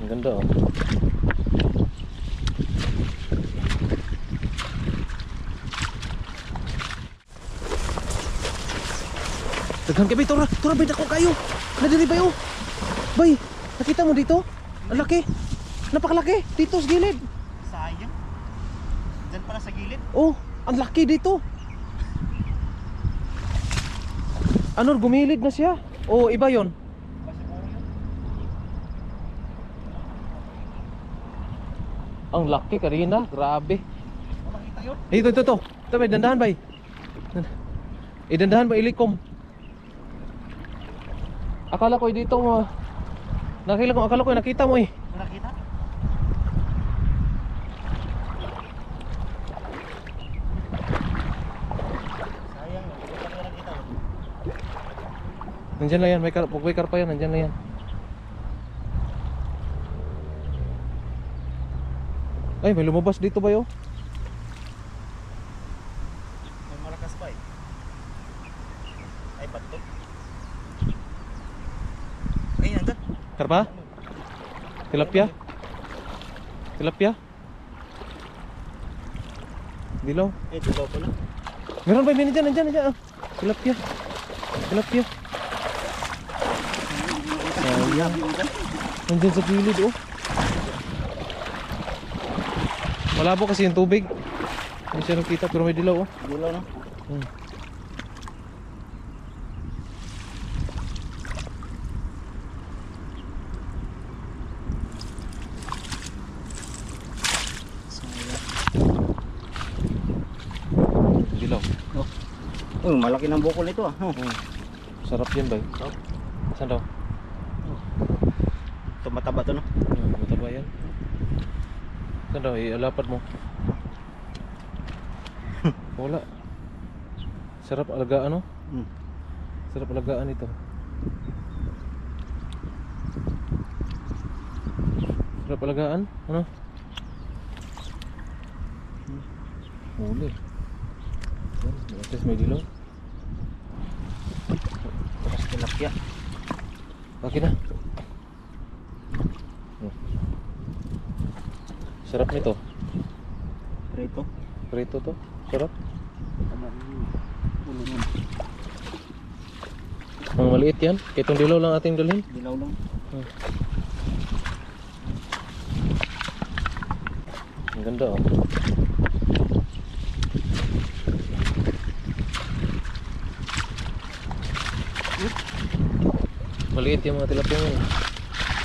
Ang ganda oh. Daghan kay bay, tura, tura bay dako kayo. Nadiri bay oh. Bay, nakita mo dito? Ang laki. Napakalaki dito sa gilid. Sayang. Diyan pala sa gilid. Oh, ang laki dito. Ano, gumilid na siya? Oh, iba yon. Ang laki Karina, grabe. Nakita yun? Ito, ito, ito. Ito, may dandahan bay. Eh, dandahan ba ilikom? Akala ko eh, dito mo. Nakila ko, akala ko eh, nakita mo eh. Nakita? Sayang. Pa nakita. oh. Nandyan lang yan, may, kar may karpa yan, nandyan lang yan. Ay, may lumabas dito ba yo? May malakas pa eh. Ay, bato. Ay, nandun. Karpa? Tilapia? Tilapia? Dilaw? Eh, dibaw pala. Meron ba? May nandyan, nandyan, nandyan. ah. Tilapia. Tilapia. Sayang. Nandyan sa gilid, oh. Malabo kasi yung tubig. Hindi siya nakita pero may dilaw, oh. Dilaw no? Hmm. Dilaw. Oh, malaki ng bukol nito ah. Oh. Hmm. Sarap yan, bay. Saan daw? Ito mataba to no? Hmm, mataba yan. Saan daw? Ialapad mo. Wala. Sarap alagaan, no? Hmm. Sarap alagaan ito. Sarap alagaan? Ano? Huli. Yan, Tapos may dilaw. Tapos tilapia. Bakit na? Sarap nito. Prito. Prito to. Sarap. Ulo nun. Mga maliit yan. Kaya itong dilaw lang ating dalhin. Dilaw lang. Hmm. Ang ganda oh. Maliit yung mga tilapia mo.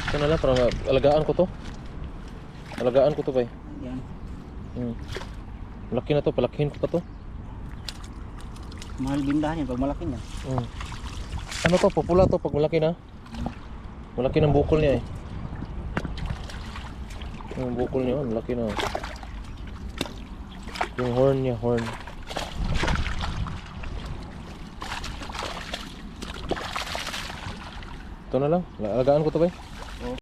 Ito na lang para alagaan ko to. Alagaan ko to bay. Yan. Hmm. Malaki na to, palakihin ko pa to. Mahal bindahan yan pag malaki niya. Hmm. Ano to, popula to pag malaki na. Malaki ng bukol niya eh. Yung bukol niya, oh, malaki na. Yung horn niya, horn. Ito na lang, alagaan ko to ba?